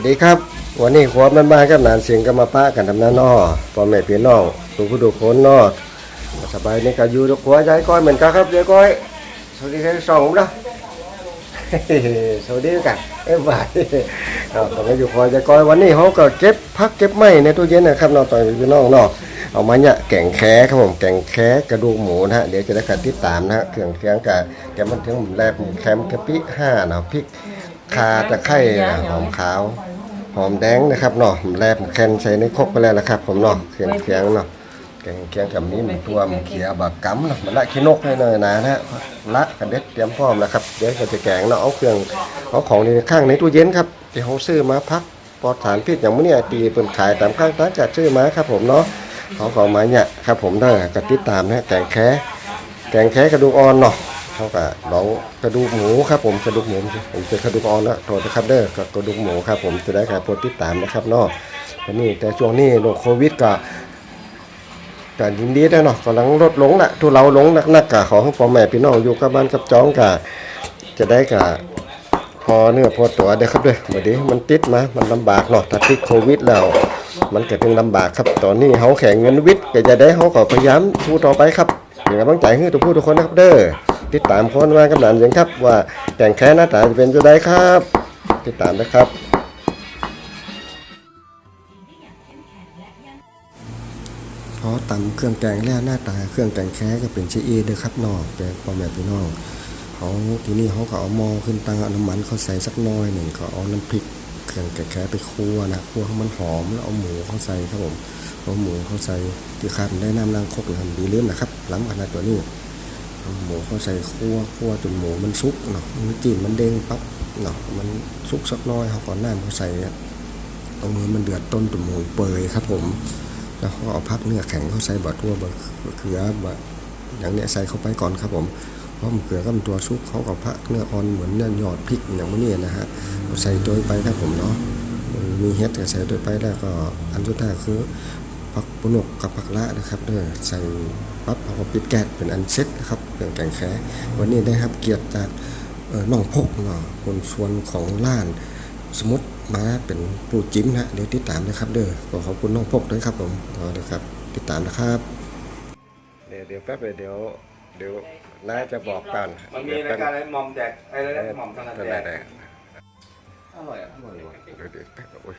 วัสดีครับ วันนี้ขวบมันมากับนานเสียงก็มาป้ากันทำหน้านอพ่อแม่พี่น้องทุกผู้ทุคนนอสบายนี่ก็อยู่ทุกหัวใจก้อยเหมือนกันครับเดี๋ยวก้อยสวัสดีครับสองนะสวัสดีกันเอ้ยบายเราต้องมาอยู่คอยใจก้อยวันนี้เขาก็เก็บพักเก็บไม้ในตู้เย็นนะครับเนอต่อยพี่น้องนอเอามาเนี่ยแก่งแค่ครับผมแก่งแค่กระดูกหมูนะฮะเดี๋ยวจะได้การติดตามนะฮะเครื่องเคียงกับเดี๋ยวมันถึงแรกแคมกะปิห้าเนาะพริกคาตะไคร้หอมขาว หอมแดงนะครับเนาะแลบแคนใส่ในครกไปแล้วนะครับ ผมเนาะเคียงเคียงเนาะแกงเคียงกับนี้มันตัวมันเขียบักกำเนาะมันละขี้นกให้หน่อยนะฮะละกระเด็ดเตรียมพร้อมแล้วครับเดี๋ยวเราจะแกงเนาะเอาเครื่องเอาของในข้างในตู้เย็นครับที่เขาซื้อมาพักปลอดสารพิษอย่างมื้อนี้ตีเป็นขายตามข้างร้านจัดซื้อมาครับ ผมเนาะเขาของมาเนี่ยครับ ผมได้กติดตามนะแกงแค่แกงแค่กระดูกอ่อนเนาะ เขาก็ลองกระดูกหมูครับผมกระดูกหมูผมเป็นกระดูกอ่อนแล้วโทษนะครับเด้อกับกระดูกหมูครับผมจะได้การโปรดติดตามนะครับเนาะวันนี้แต่ช่วงนี้โรคโควิดก็การยินดีได้เนาะกำลังลดลงละทุเราลงนักๆกะของพ่อแม่พี่น้องอยู่กับบ้านกับจ้องกะจะได้กะพอเนื้อพอตัวเด้ครับเด้อบัดนี้มันติดมา มันลำบากเนาะถ้าติดโควิดแล้วมันก็ถึงลำบากครับตอนนี้เขาแข่งเงินวิทย์ก็จะได้เขาก็พยายามสู้ต่อไปครับ เป็นกำลังใจให้ทุกผู้ทุกคนนะครับเด้อติดตามคนมากับหลานเสียงครับ ว่าแต่งแค่หน้าตาจะเป็นจะได้ครับ ติดตามนะครับพอตำเครื่องแกงแล้วหน้าตาเครื่องแกงแค่ก็เป็นเชอีเด้อครับนอกแต่พ่อแม่พี่น้องเขาทีนี้เขาก็เอาหม้อขึ้นตั้งเอาน้ำมันเขาใส่สักน้อยหนึ่งก็เอาน้ำพริก เครื่องแกงแค่ไปคั่วนะคั่วให้มันหอมแล้วเอาหมูเข้าใส่ครับผมเอาหมูเข้าใส่ที่ขาดได้น้ำล้างคกนะครับดีเลื่อนนะครับล้ำขนาดตัวนี้เอาหมูเข้าใส่คั่วคั่วจนหมูมันสุกเนาะมันจิ้มมันเด้งปั๊บเนาะมันสุกสักน้อยเขาก่อนน้ำเขาใส่เอามือมันเดือดต้นจนหมูเปื่อยครับผม แล้วเขาเอาพักเนื้อแข็งเข้าใส่บะทั่วบะเขือบะอย่างเนี้ยใส่เข้าไปก่อนครับผม พราะมะเขือก็เป็นตัวซุกเขากับพักเนื้ออ่อนเหมือนเนื้อหยอดพริกอย่างนี้นะฮะใส่ตัวไปครับผมเนาะมีเฮ็ดก็ใส่ตัวไปแล้วก็อันสุดท้ายคือผักปุนกกับผักละนะครับเด้อใส่ปั๊บเอปิดแก๊สเป็นอันเซ็ตนะครับเครื่องแกงแค่วันนี้ได้ครับเกียรติจากเอ่อน้องพกเนาะคนส่วนของล้านสมมติมาเป็นผู้จิ้มนะเดี๋ยวติดตามนะครับเด้อขอขอบคุณน้องพกด้วยครับผมขอเลยครับติดตามนะครับเดี๋ยวเดี๋ยวแป๊บเดี๋ยว เดี๋ยวน่าจะบอกกันมันมีรายการอะไรหมอมแจกอะไรนะหมอมถนัดแจกได้อร่อยอะอร่อยว่ะเดี๋ยวเดี๋ยวแป๊บโอ้ย